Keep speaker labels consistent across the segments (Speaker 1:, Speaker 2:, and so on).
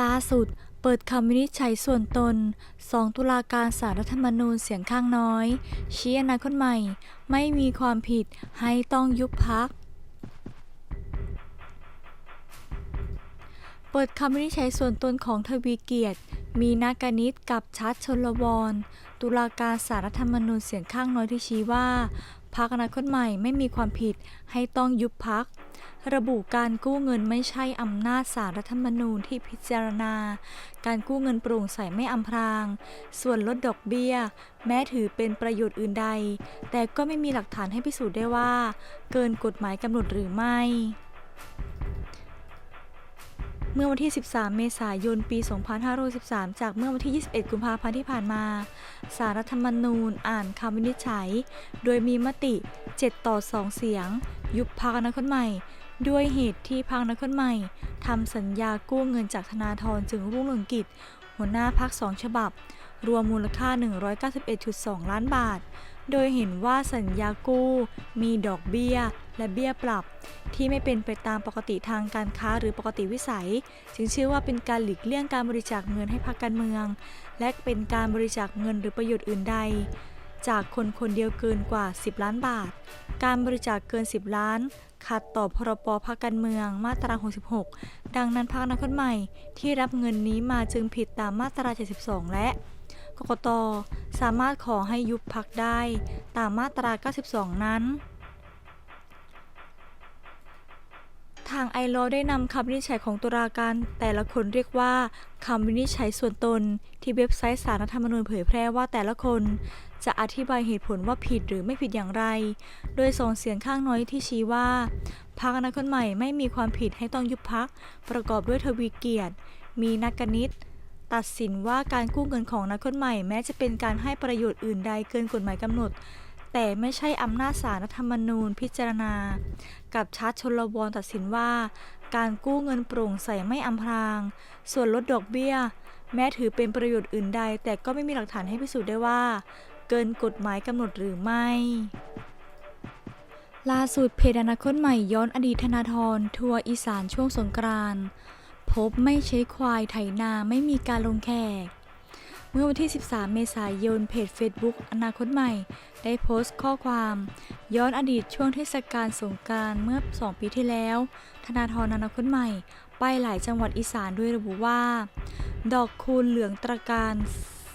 Speaker 1: ล่าสุด เปิดคำวินิจฉัยส่วนตน 2 ตุลาการศาลรัฐธรรมนูญเสียงข้างน้อย ชี้อนาคตใหม่ ไม่มีความผิดให้ต้องยุบพัก เปิดคำวินิจฉัยส่วนตนของทวีเกียรติ มีนากนิตกับชัดชนลวร ตุลาการศาลรัฐธรรมนูญเสียงข้างน้อยที่ชี้ว่า พักอนาคตใหม่ไม่มีความผิดให้ต้องยุบพัก ระบุการกู้เงินไม่ใช่อำนาจสารรัฐธรรมนูญที่พิจารณา การกู้เงินโปร่งใสไม่อำพราง ส่วนลดดอกเบี้ย แม้ถือเป็นประโยชน์อื่นใด แต่ก็ไม่มีหลักฐานให้พิสูจน์ได้ว่า เกินกฎหมายกำหนดหรือไม่ เมื่อวันที่ 13 เมษายน ปี 2513 จากเมื่อวันที่ 21 กุมภาพันธ์ที่ผ่านมา สารรัฐธรรมนูญอ่านคำวินิจฉัย โดยมีมติ 7 ต่อ 2 เสียง ยุบพักอนาคตใหม่ ด้วยเหตุที่พักอนาคตใหม่ทำสัญญากู้เงินจากธนาธรจึงรุ่งเรืองกิจ หัวหน้าพักสองฉบับ รวมมูลค่า 191.2 ล้านบาท โดยเห็นว่าสัญญากู้ มีดอกเบี้ย และเบี้ยปรับ ที่ไม่เป็นไปตามปกติทางการค้าหรือปกติวิสัย จึงเชื่อว่าเป็นการหลีกเลี่ยงการบริจาคเงินให้พรรคการเมือง และเป็นการบริจาคเงินหรือประโยชน์อื่นใด จากคนคนเดียวเกินกว่า 10 ล้านบาท การบริจาคเกิน 10 ล้าน ขัดต่อพรบพรรคการเมืองมาตรา 66 ดังนั้นพรรคอนาคตใหม่ที่รับเงินนี้มาจึงผิดตามมาตรา 72 และกกตสามารถขอให้ยุบพักได้ตามมาตรา 92 นั้น ทางไอรอได้นำคำวินิจฉัยของตุลาการแต่ละคนเรียกว่าคำวินิจฉัยส่วนตนที่เว็บไซต์สารรัฐธรรมนูญเผยแพร่ว่าแต่ละคน จะอธิบายเหตุผลว่าผิดหรือไม่ผิดอย่างไร โดยส่งเสียงข้างน้อยที่ชี้ว่าพรรคอนาคตใหม่ไม่มีความผิดให้ต้องยุบพัก ประกอบด้วยทวีเกียรติ มีนักกนิต ตัดสินว่าการกู้เงินของนักคนใหม่ แม้จะเป็นการให้ประโยชน์อื่นใดเกินกฎหมายกำหนด แต่ไม่ใช่อำนาจศาลรัฐธรรมนูญพิจารณา กับชัดชนลวรตัดสินว่า การกู้เงินโปร่งใสไม่อำพราง ส่วนลดดอกเบี้ย แม้ถือเป็นประโยชน์อื่นใด แต่ก็ไม่มีหลักฐานให้พิสูจน์ได้ว่า เกินกฎหมายกำหนดหรือไม่ล่าสุดเพจอนาคตใหม่ย้อนอดีตธนาธรทัวร์อีสานช่วงสงกรานต์พบไม่ใช้ควายไถนาไม่มีการลงแขก เมื่อวันที่ 13 เมษายนเพจ Facebook อนาคตใหม่ ได้โพสต์ข้อความ ย้อนอดีตช่วงเทศกาลสงกรานต์เมื่อ 2 ปีที่แล้ว ธนาธรอนาคตใหม่ ไปหลายจังหวัดอีสานด้วยระบุว่า ดอกคูณเหลืองตระการ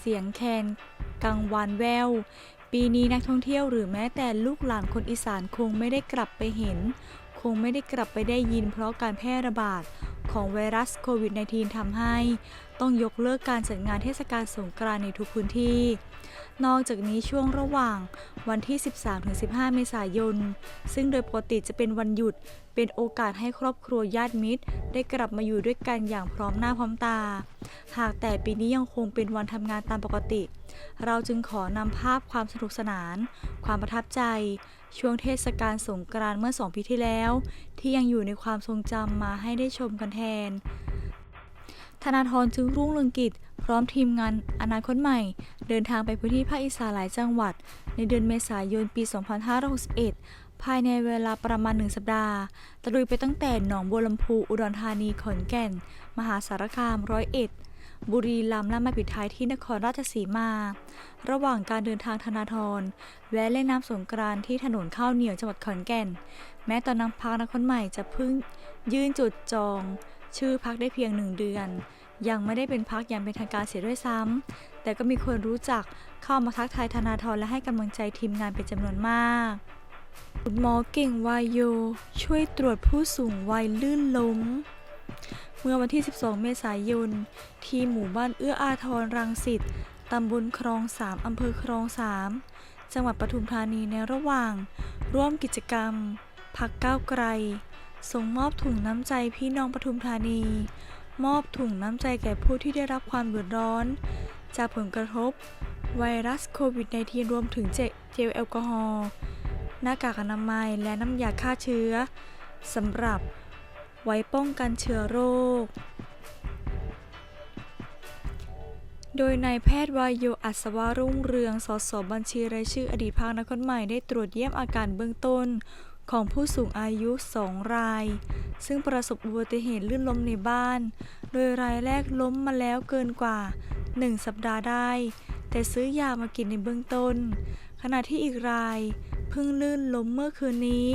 Speaker 1: เสียงแคน กังวานแวว ปีนี้นักท่องเที่ยวหรือแม้แต่ลูกหลานคนอีสานคงไม่ได้กลับไปเห็น คงไม่ได้กลับไปได้ยินเพราะการแพร่ระบาดของไวรัสโควิด -19 ทำให้ ต้องยกเลิกการจัดงานเทศกาลสงกรานต์ในทุกพื้นที่ นอกจากนี้ช่วงระหว่างวันที่ 13-15 เมษายน ซึ่งโดยปกติจะเป็นวันหยุด เป็นโอกาสให้ครอบครัวญาติมิตร ได้กลับมาอยู่ด้วยกันอย่างพร้อมหน้าพร้อมตา หากแต่ปีนี้ยังคงเป็นวันทำงานตามปกติ เราจึงขอนำภาพความสนุกสนาน ความประทับใจ ช่วงเทศกาลสงกรานต์เมื่อสองปีที่แล้ว ที่ยังอยู่ในความทรงจำมาให้ได้ชมกันแทน ธนาธรจึงรุ่งเรืองกิจ พร้อมทีมงานอนาคตใหม่ เดินทางไปพื้นที่ภาคอีสานหลายจังหวัด ในเดือนเมษายนปี 2561 ภายในเวลาประมาณหนึ่งสัปดาห์ ตะลุยไปตั้งแต่หนองบัวลำพู อุดรธานี ขอนแก่น มหาสารคาม ร้อยเอ็ด บุรีรัมย์และมาปิดท้ายที่นครราชสีมา ระหว่างการเดินทางธนาธรแวะเล่นน้ำสงกรานต์ที่ถนนข้าวเหนียวจังหวัดขอนแก่น แม้ตอนนั้นพักนครใหม่จะเพิ่งยื่นจุดจอง ชื่อพักได้เพียงหนึ่งเดือน ยังไม่ได้เป็นพักอย่างเป็นทางการเสียด้วยซ้ำแต่ก็มีคนรู้จักเข้ามาทักทายธนาธรและให้กำลังใจทีมงานเป็นจำนวนมากคุณหมอเก่งวายโย ช่วยตรวจผู้สูงวัยลื่นล้ม เมื่อวันที่ 12 เมษายน ที่หมู่บ้านเอื้ออาทรรังสิตตำบลคลองสามอำเภอคลองสามจังหวัดปทุมธานีในระหว่าง ร่วมกิจกรรม พักก้าวไกล ส่งมอบถุงน้ำใจพี่น้องปทุมธานี มอบถุงน้ำใจแก่ผู้ที่ได้รับความเดือดร้อน จากผลกระทบ ไวรัสโควิด -19 รวมถึงเจเจลแอลกอฮอล์หน้ากากอนามัยและน้ำยาฆ่าเชื้อสำหรับไว้ป้องกันเชื้อโรค โดยนายแพทย์วายโยอัศวรุ่งเรือง สสบัญชีรายชื่ออดีตพรรคนครใหม่ได้ตรวจเยี่ยมอาการเบื้องต้น ของผู้สูงอายุ 2 ราย ซึ่งประสบอุบัติเหตุลื่นล้มในบ้าน โดยรายแรกล้มมาแล้วเกินกว่า 1 สัปดาห์ได้ แต่ซื้อยามากินในเบื้องต้น ขณะที่อีกรายเพิ่งลื่นล้มเมื่อคืนนี้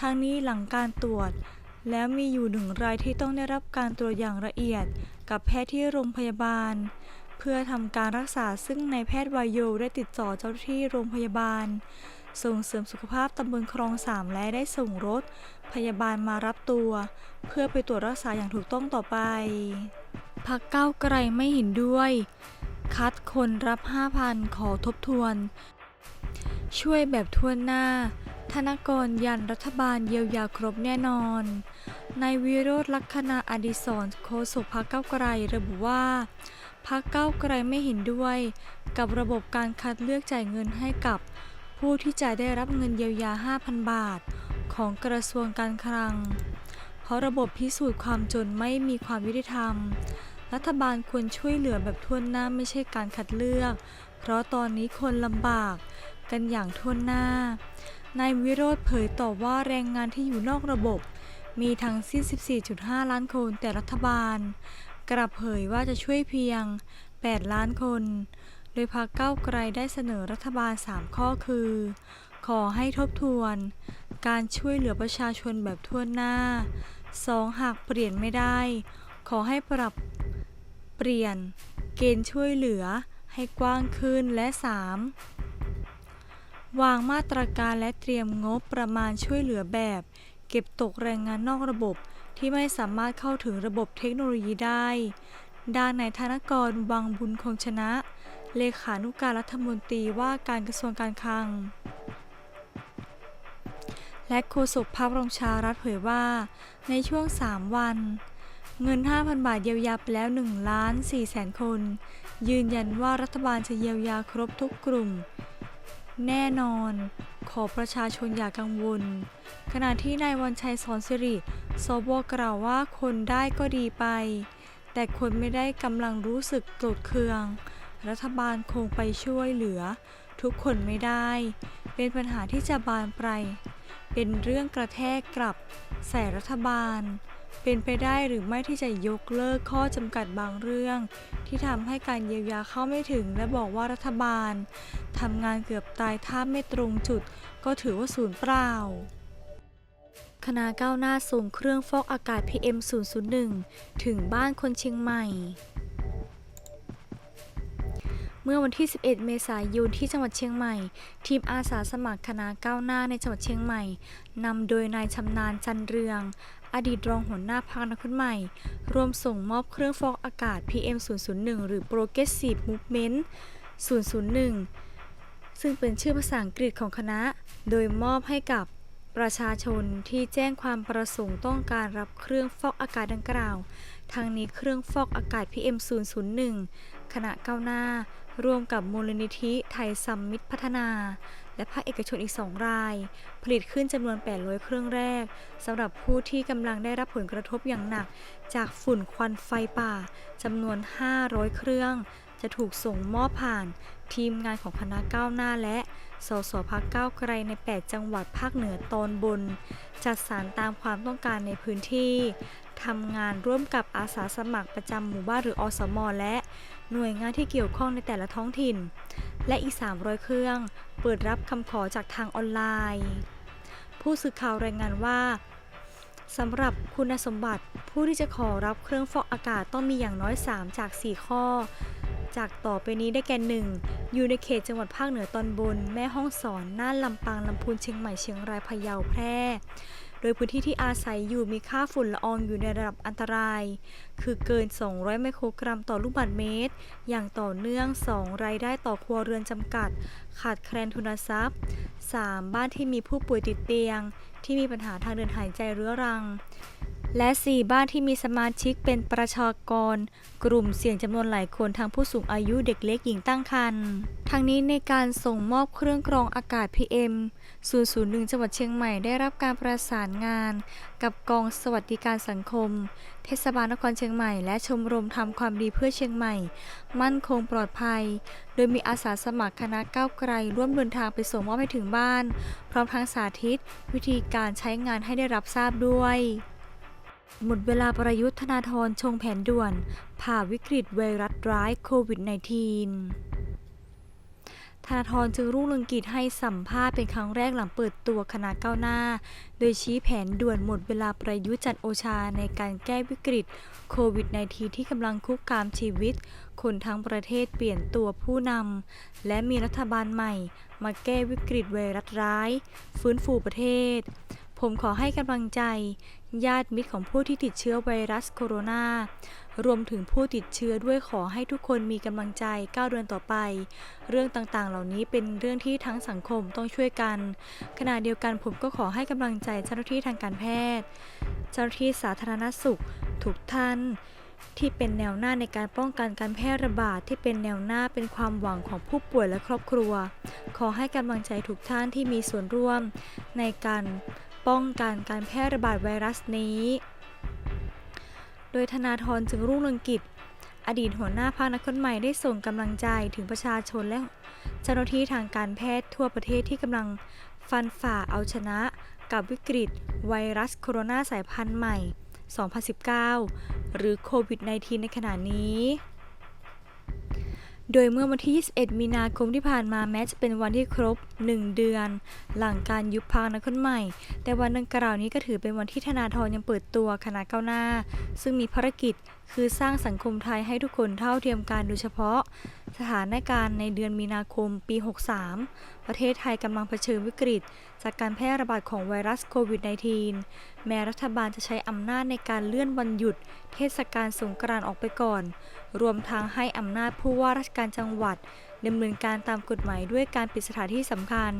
Speaker 1: ทั้งนี้หลังการตรวจ แล้วมีอยู่หนึ่งรายที่ต้องได้รับการตรวจอย่างละเอียด กับแพทย์ที่โรงพยาบาล เพื่อทำการรักษาซึ่งนายแพทย์วายโยได้ติดต่อเจ้าหน้าที่โรงพยาบาล ส่งเสริมสุขภาพตำบลคลองสามและได้ส่งรถ พยาบาลมารับตัว เพื่อไปตรวจรักษาอย่างถูกต้องต่อไป พักเก้าไกลไม่เห็นด้วย คัดคนรับ 5,000 ขอทบทวน ช่วยแบบทั่วหน้า ธนกรยันรัฐบาลเยียวยาครบแน่นอนนายวิโรธลักษณะอดิศรโฆษกพักเก้าไกลระบุว่าพักเก้าไกลไม่เห็นด้วย กับระบบการคัดเลือกจ่ายเงินให้กับ ผู้ที่จะได้รับเงินเยียวยา 5,000 บาท ของกระทรวงการคลัง เพราะระบบพิสูจน์ความจนไม่มีความยุติธรรม รัฐบาลควรช่วยเหลือแบบทั่วหน้าไม่ใช่การคัดเลือก เพราะตอนนี้คนลำบากกันอย่างทั่วหน้า นายวิโรธเผยต่อว่าแรงงานที่อยู่นอกระบบ มีทั้งสิ้น 14.5 ล้านคนแต่รัฐบาล กลับเผยว่าจะช่วยเพียง 8 ล้านคน โดยพรรคก้าวไกลได้เสนอรัฐบาล 3 ข้อคือ ขอให้ทบทวน การช่วยเหลือประชาชนแบบทั่วหน้า 2. หากเปลี่ยนไม่ได้ ขอให้ปรับเปลี่ยน เกณฑ์ช่วยเหลือให้กว้างขึ้นและ 3. วางมาตรการและเตรียมงบประมาณช่วยเหลือแบบ เก็บตกแรงงานนอกระบบที่ไม่สามารถเข้าถึงระบบเทคโนโลยีได้ ด้านนายธนกร วังบุญคงชนะ เลขานุการรัฐมนตรีว่าการกระทรวงการคลัง และโฆษกพรรคระชารัฐเผยว่า ในช่วง 3 วัน เงิน 5,000 บาทเยียวยาไปแล้ว1ล้าน4แสนคน ยืนยันว่ารัฐบาลจะเยียวยาครบทุกกลุ่ม แน่นอน ขอประชาชนอย่ากังวล ขณะที่นายวันชัยสอนสิริสวกล่าวว่าคนได้ก็ดีไป แต่คนไม่ได้กำลังรู้สึกโกรธเคือง รัฐบาลคงไปช่วยเหลือ ทุกคนไม่ได้ เป็นปัญหาที่จะบานปลายเป็นเรื่องกระแทกกลับใส่รัฐบาล เป็นไปได้หรือไม่ที่จะยกเลิกข้อจำกัดบางเรื่อง ที่ทำให้การเยียวยาเข้าไม่ถึง และบอกว่ารัฐบาลทำงานเกือบตายถ้าไม่ตรงจุด ก็ถือว่าศูนย์เปล่าคณะก้าวหน้าส่งเครื่องฟอกอากาศ PM 001 ถึงบ้านคนเชียงใหม่ เมื่อวันที่ 11 เมษายนที่จังหวัดเชียงใหม่ ทีมอาสาสมัครคณะก้าวหน้าในจังหวัดเชียงใหม่นำโดยนายชำนาญจันเรือง อดีตรองหัวหน้าพรรคนักคนใหม่ รวมส่งมอบเครื่องฟอกอากาศ PM 001 หรือ Progressive Movement 001 ซึ่งเป็นชื่อภาษาอังกฤษของคณะ โดยมอบให้กับประชาชนที่แจ้งความประสงค์ต้องการรับเครื่องฟอกอากาศดังกล่าว ทางนี้เครื่องฟอกอากาศ PM 001คณะก้าวหน้า ร่วมกับมูลนิธิไทยซัมมิตพัฒนา และภาคเอกชนอีก 2 ราย ผลิตขึ้นจำนวน 800 เครื่องแรกสำหรับผู้ที่กำลังได้รับผลกระทบอย่างหนัก จากฝุ่นควันไฟป่าจำนวน 500 เครื่อง จะถูกส่งมอบผ่าน ทีมงานของคณะก้าวหน้าและสสพักก้าวไกลใน 8 จังหวัดภาคเหนือตอนบน จัดสรรตามความต้องการในพื้นที่ทำงานร่วมกับอาสาสมัครประจำหมู่บ้านหรืออสม และ หน่วยงานที่เกี่ยวข้องในแต่ละท้องถิ่น และอีก 300 เครื่อง เปิดรับคำขอจากทางออนไลน์ ผู้สื่อข่าวรายงานว่าสำหรับคุณสมบัติผู้ที่จะขอรับเครื่องฟอกอากาศต้องมีอย่างน้อย 3 จาก 4 ข้อ จากต่อไปนี้ได้แก่หนึ่งอยู่ในเขตจังหวัดภาคเหนือตอนบน แม่ฮ่องสอน น่านลำปางลำพูนเชียงใหม่เชียงรายพะเยาแพร่ โดยพื้นที่ที่อาศัยอยู่มีค่าฝุ่นละอองอยู่ในระดับอันตราย คือเกิน 200 ไมโครกรัมต่อลูกบาศก์เมตร อย่างต่อเนื่อง 2 รายได้ต่อครัวเรือนจำกัด ขาดแคลนทุนทรัพย์ 3. บ้านที่มีผู้ป่วยติดเตียง ที่มีปัญหาทางเดินหายใจเรื้อรัง และ 4 บ้านที่มีสมาชิกเป็นประชากร กลุ่มเสี่ยงจำนวนหลายคนทั้งผู้สูงอายุเด็กเล็กหญิงตั้งครรภ์ทั้งนี้ในการส่งมอบเครื่องกรองอากาศ PM 001 จังหวัดเชียงใหม่ได้รับการประสานงาน กับกองสวัสดิการสังคม เทศบาลนครเชียงใหม่ และชมรมทำความดีเพื่อเชียงใหม่ มั่นคงปลอดภัย โดยมีอาสาสมัครคณะก้าวไกล ร่วมเดินทางไปส่งมอบให้ถึงบ้าน พร้อมทั้งสาธิต วิธีการใช้งานให้ได้รับทราบด้วย หมดเวลาประยุทธ์ธนาธรชงแผนด่วน ผ่าวิกฤตไวรัสร้ายโควิด -19 ธนาธรจึงรุ่งเรืองกิจให้สัมภาษณ์เป็นครั้งแรกหลังเปิดตัวคณะก้าวหน้า โดยชี้แผนด่วนหมดเวลาประยุทธ์จันโอชาในการแก้วิกฤตโควิด -19 ที่กำลังคุกคามชีวิต คนทั้งประเทศเปลี่ยนตัวผู้นำและมีรัฐบาลใหม่ มาแก้วิกฤตไวรัสร้าย ฟื้นฟูประเทศผมขอให้กำลังใจ ญาติมิตรของผู้ที่ติดเชื้อไวรัสโคโรนารวมถึงผู้ติดเชื้อด้วยขอให้ทุกคนมีกำลังใจก้าวเดินต่อไป เรื่องต่างๆ เหล่านี้เป็นเรื่องที่ทั้งสังคมต้องช่วยกัน ขณะเดียวกันผมก็ขอให้กำลังใจเจ้าหน้าที่ทางการแพทย์ เจ้าหน้าที่สาธารณสุขทุกท่านที่เป็นแนวหน้าในการป้องกันการแพร่ระบาดที่เป็นแนวหน้าเป็นความหวังของผู้ป่วยและครอบครัว ขอให้กำลังใจทุกท่านที่มีส่วนร่วมในการ ป้องกันการแพร่ระบาดไวรัสนี้ โดยธนาธรจึงรุ่งเรืองกิจ อดีตหัวหน้าพรรคนักคนใหม่ได้ส่งกำลังใจถึงประชาชนและเจ้าหน้าที่ทางการแพทย์ทั่วประเทศที่กำลังฟันฝ่าเอาชนะกับวิกฤต ไวรัสโคโรนาสายพันธุ์ใหม่ 2019 หรือโควิด -19 ในขณะนี้ โดยเมื่อวันที่ 21 มีนาคมที่ผ่านมาแม้จะเป็นวันที่ครบ 1 เดือน หลังการยุบพักนักคนใหม่ แต่วันดังกล่าวนี้ก็ถือเป็นวันที่ธนาธรยังเปิดตัวคณะก้าวหน้า ซึ่งมีภารกิจคือสร้างสังคมไทยให้ทุกคนเท่าเทียมกันโดยเฉพาะ สถานการณ์ในเดือนมีนาคมปี 63 ประเทศไทยกำลังเผชิญวิกฤต จากการแพร่ระบาดของไวรัสโควิด -19 แม้รัฐบาลจะใช้อำนาจในการเลื่อนวันหยุด เทศกาลสงกรานต์ออกไปก่อน รวมทั้งให้อำนาจผู้ว่าราชการจังหวัดดำเนินการตามกฎหมายด้วยการปิดสถานที่สำคัญ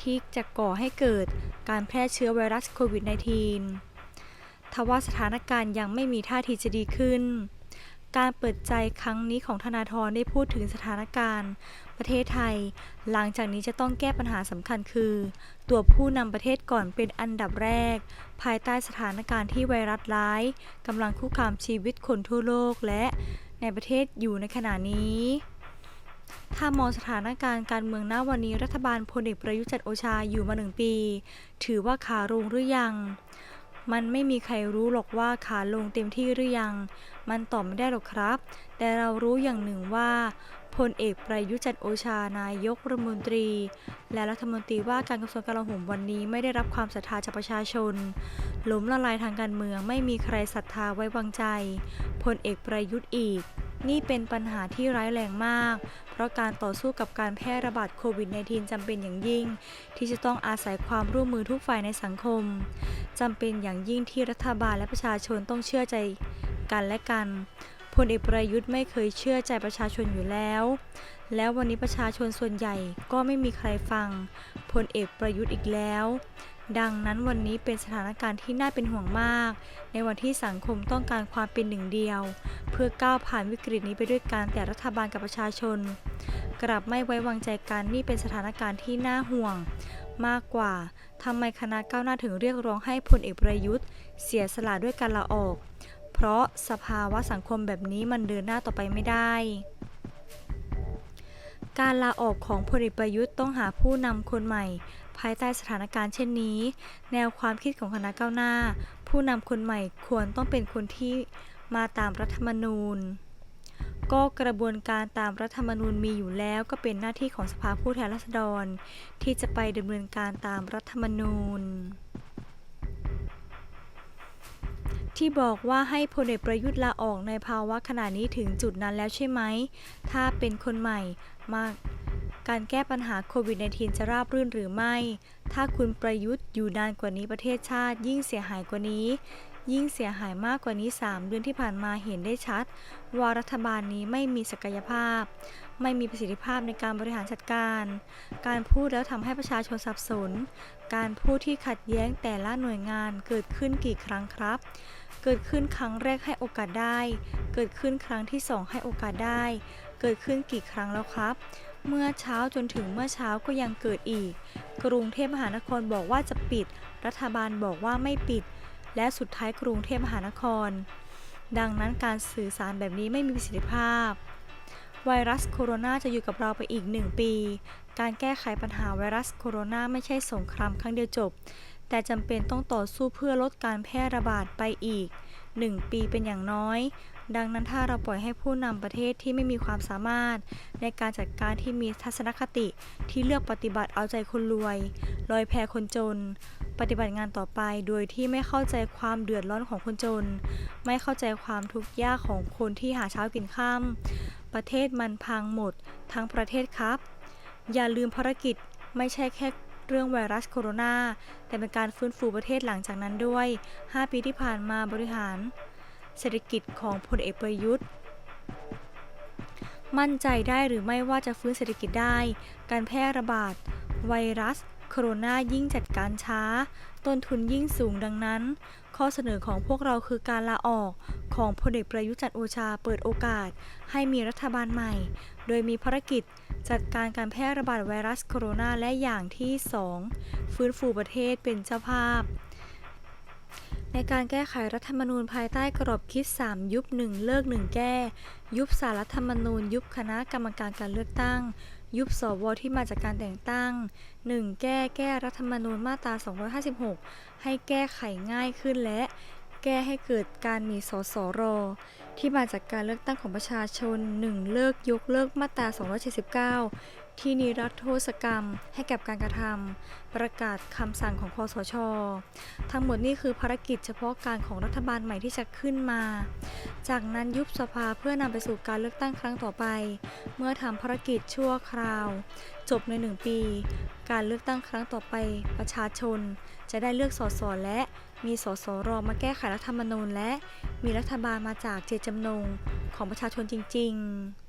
Speaker 1: ที่จะก่อให้เกิดการแพร่เชื้อไวรัสโควิด -19 ทว่าสถานการณ์ยังไม่มีท่าทีจะดีขึ้น การเปิดใจครั้งนี้ของธนาธรได้พูดถึงสถานการณ์ ประเทศไทย หลังจากนี้จะต้องแก้ปัญหาสำคัญคือ ตัวผู้นำประเทศก่อนเป็นอันดับแรก ภายใต้สถานการณ์ที่ไวรัสร้ายกำลังคุกคามชีวิตคนทั่วโลกและในประเทศอยู่ในขณะนี้ ถ้ามองสถานการณ์การเมืองณวันนี้รัฐบาลพลเอกประยุจันทร์โอชาอยู่มาหนึ่งปี ถือว่าขาลงหรือยัง มันไม่มีใครรู้หรอกว่าขาลงเต็มที่หรือยัง มันตอบไม่ได้หรอกครับ แต่เรารู้อย่างหนึ่งว่าพลเอกประยุจันโอชานายกรัฐมนตรี และรัฐมนตรีว่าการกระทรวงกลาโหมวันนี้ไม่ได้รับความศรัทธาจากประชาชนล้มละลายทางการเมืองไม่มีใครศรัทธาไว้วางใจพลเอกประยุทธ์อีก นี่เป็นปัญหาที่ร้ายแรงมาก เพราะการต่อสู้กับการแพร่ระบาดโควิด -19 จำเป็นอย่างยิ่ง ที่จะต้องอาศัยความร่วมมือทุกฝ่ายในสังคมจำเป็นอย่างยิ่งที่รัฐบาลและประชาชนต้องเชื่อใจกันและกันพลเอกประยุทธ์ไม่เคยเชื่อใจประชาชนอยู่แล้ว แล้ววันนี้ประชาชนส่วนใหญ่ก็ไม่มีใครฟังพลเอกประยุทธ์อีกแล้ว ดังนั้นวันนี้เป็นสถานการณ์ที่น่าเป็นห่วงมาก ในวันที่สังคมต้องการความเป็นหนึ่งเดียว เพื่อก้าวผ่านวิกฤตนี้ไปด้วยกันแต่รัฐบาลกับประชาชน กลับไม่ไว้วางใจกันนี่เป็นสถานการณ์ที่น่าห่วง มากกว่าทำไมคณะก้าวหน้าถึงเรียกร้องให้พลเอกประยุทธ์ เสียสละด้วยการลาออก เพราะสภาวะสังคมแบบนี้มันเดินหน้าต่อไปไม่ได้การลาออกของพลเอกประยุทธ์ต้องหาผู้นำคนใหม่ ภายใต้สถานการณ์เช่นนี้ แนวความคิดของคณะก้าวหน้า ผู้นำคนใหม่ควรต้องเป็นคนที่มาตามรัฐธรรมนูญ ก็กระบวนการตามรัฐธรรมนูญมีอยู่แล้วก็เป็นหน้าที่ของสภาผู้แทนราษฎร ที่จะไปดำเนินการตามรัฐธรรมนูญ ที่บอกว่าให้พลเอกประยุทธ์ลาออกในภาวะขณะนี้ถึงจุดนั้นแล้วใช่ไหม ถ้าเป็นคนใหม่ มาการแก้ปัญหาโควิด -19 จะราบรื่นหรือไม่ ถ้าคุณประยุทธ์อยู่นานกว่านี้ประเทศชาติ ยิ่งเสียหายกว่านี้ ยิ่งเสียหายมากกว่านี้ 3 เดือนที่ผ่านมาเห็นได้ชัด ว่ารัฐบาลนี้ไม่มีศักยภาพ ไม่มีประสิทธิภาพในการบริหารจัดการ การพูดแล้วทำให้ประชาชนสับสน การพูดที่ขัดแย้งแต่ละหน่วยงานเกิดขึ้นกี่ครั้งครับเกิดขึ้นครั้งแรกให้โอกาสได้ เกิดขึ้นครั้งที่สองให้โอกาสได้ เกิดขึ้นกี่ครั้งแล้วครับ เมื่อเช้าจนถึงเมื่อเช้าก็ยังเกิดอีก กรุงเทพมหานครบอกว่าจะปิด รัฐบาลบอกว่าไม่ปิด และสุดท้ายกรุงเทพมหานคร ดังนั้นการสื่อสารแบบนี้ไม่มีประสิทธิภาพ ไวรัสโคโรนาจะอยู่กับเราไปอีก1ปี การแก้ไขปัญหาไวรัสโคโรนาไม่ใช่สงครามครั้งเดียวจบ แต่จำเป็นต้องต่อสู้เพื่อลดการแพร่ระบาดไปอีก 1 ปีเป็นอย่างน้อย ดังนั้นถ้าเราปล่อยให้ผู้นำประเทศที่ไม่มีความสามารถ ในการจัดการที่มีทัศนคติที่เลือกปฏิบัติเอาใจคนรวย ลอยแพคนจน ปฏิบัติงานต่อไปโดยที่ไม่เข้าใจความเดือดร้อนของคนจน ไม่เข้าใจความทุกข์ยากของคนที่หาเช้ากินข้ามประเทศมันพังหมด ทั้งประเทศครับ อย่าลืมภารกิจไม่ใช่แค่เรื่องไวรัสโคโรนาแต่เป็นการฟื้นฟูประเทศหลังจากนั้นด้วย 5 ปีที่ผ่านมาบริหาร เศรษฐกิจของพลเอกประยุทธ์ มั่นใจได้หรือไม่ว่าจะฟื้นเศรษฐกิจได้ การแพร่ระบาด ไวรัส โคโรนายิ่งจัดการช้า ต้นทุนยิ่งสูงดังนั้น ข้อเสนอของพวกเราคือการลาออกของพลเอกประยุทธ์จันโอชาเปิดโอกาส ให้มีรัฐบาลใหม่ โดยมีภารกิจจัดการการแพร่ระบาดไวรัสโคโรนาและอย่างที่ 2 ฟื้นฟูประเทศเป็นเจ้าภาพ ในการแก้ไขรัฐธรรมนูญภายใต้กรอบคิด 3 ยุบ 1 เลิก 1 แก้ ยุบสารรัฐธรรมนูญ ยุบคณะกรรมการการเลือกตั้ง ยุบสวที่มาจากการแต่งตั้ง 1. แก้แก้รัฐธรรมนูญมาตรา 256 ให้แก้ไขง่ายขึ้นและ แก้ให้เกิดการมีสสร ที่มาจากการเลือกตั้งของประชาชน 1. เลิกยกเลิกมาตรา 279 ที่นิรัตโทษกรรมให้แกับการกระทำประกาศคำสั่งของคอสช ทั้งหมดนี่คือภารกิจเฉพาะการของรัฐบาลใหม่ที่จะขึ้นมา จากนั้นยุบสภาเพื่อนำไปสู่การเลือกตั้งครั้งต่อไป เมื่อทำภารกิจชั่วคราว จบในหนึ่งปี การเลือกตั้งครั้งต่อไป ประชาชน จะได้เลือกสสและมีสสรมาแก้ไขรัฐธรรมนูญและมีรัฐบาลมาจากเจตจำนงของประชาชนจริง ๆ